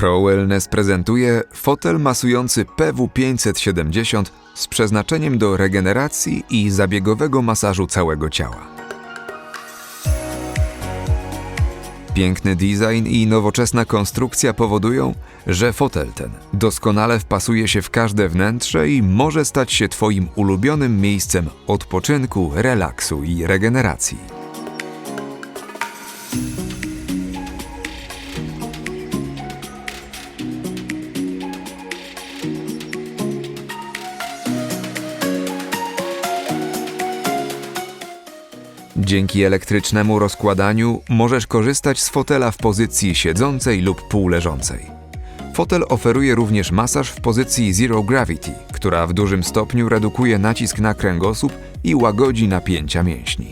Pro Wellness prezentuje fotel masujący PW570 z przeznaczeniem do regeneracji i zabiegowego masażu całego ciała. Piękny design i nowoczesna konstrukcja powodują, że fotel ten doskonale wpasuje się w każde wnętrze i może stać się Twoim ulubionym miejscem odpoczynku, relaksu i regeneracji. Dzięki elektrycznemu rozkładaniu możesz korzystać z fotela w pozycji siedzącej lub półleżącej. Fotel oferuje również masaż w pozycji Zero Gravity, która w dużym stopniu redukuje nacisk na kręgosłup i łagodzi napięcia mięśni.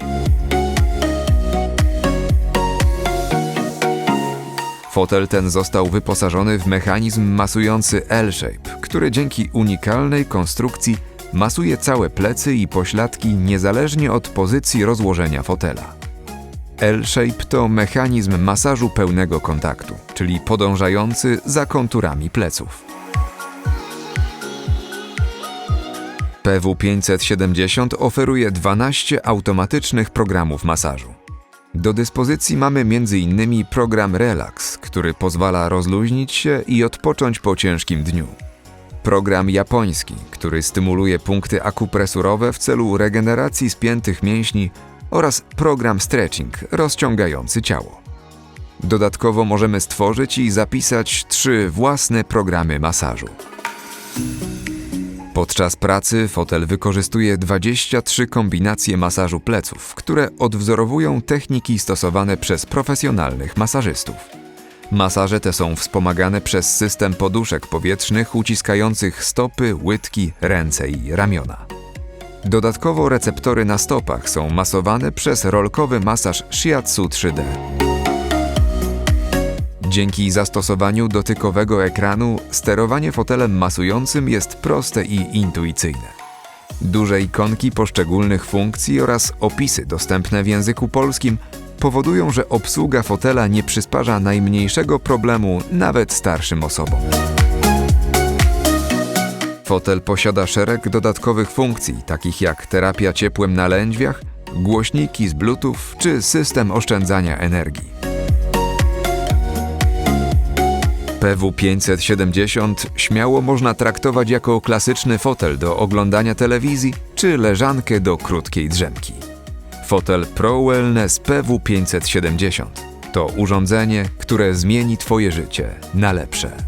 Fotel ten został wyposażony w mechanizm masujący L-shape, który dzięki unikalnej konstrukcji masuje całe plecy i pośladki niezależnie od pozycji rozłożenia fotela. L-shape to mechanizm masażu pełnego kontaktu, czyli podążający za konturami pleców. PW570 oferuje 12 automatycznych programów masażu. Do dyspozycji mamy m.in. program Relax, który pozwala rozluźnić się i odpocząć po ciężkim dniu. Program japoński, który stymuluje punkty akupresurowe w celu regeneracji spiętych mięśni oraz program stretching rozciągający ciało. Dodatkowo możemy stworzyć i zapisać trzy własne programy masażu. Podczas pracy fotel wykorzystuje 23 kombinacje masażu pleców, które odwzorowują techniki stosowane przez profesjonalnych masażystów. Masaże te są wspomagane przez system poduszek powietrznych uciskających stopy, łydki, ręce i ramiona. Dodatkowo receptory na stopach są masowane przez rolkowy masaż Shiatsu 3D. Dzięki zastosowaniu dotykowego ekranu sterowanie fotelem masującym jest proste i intuicyjne. Duże ikonki poszczególnych funkcji oraz opisy dostępne w języku polskim powodują, że obsługa fotela nie przysparza najmniejszego problemu nawet starszym osobom. Fotel posiada szereg dodatkowych funkcji, takich jak terapia ciepłem na lędźwiach, głośniki z Bluetooth czy system oszczędzania energii. PW570 śmiało można traktować jako klasyczny fotel do oglądania telewizji czy leżankę do krótkiej drzemki. Fotel Pro Wellness PW570 to urządzenie, które zmieni Twoje życie na lepsze.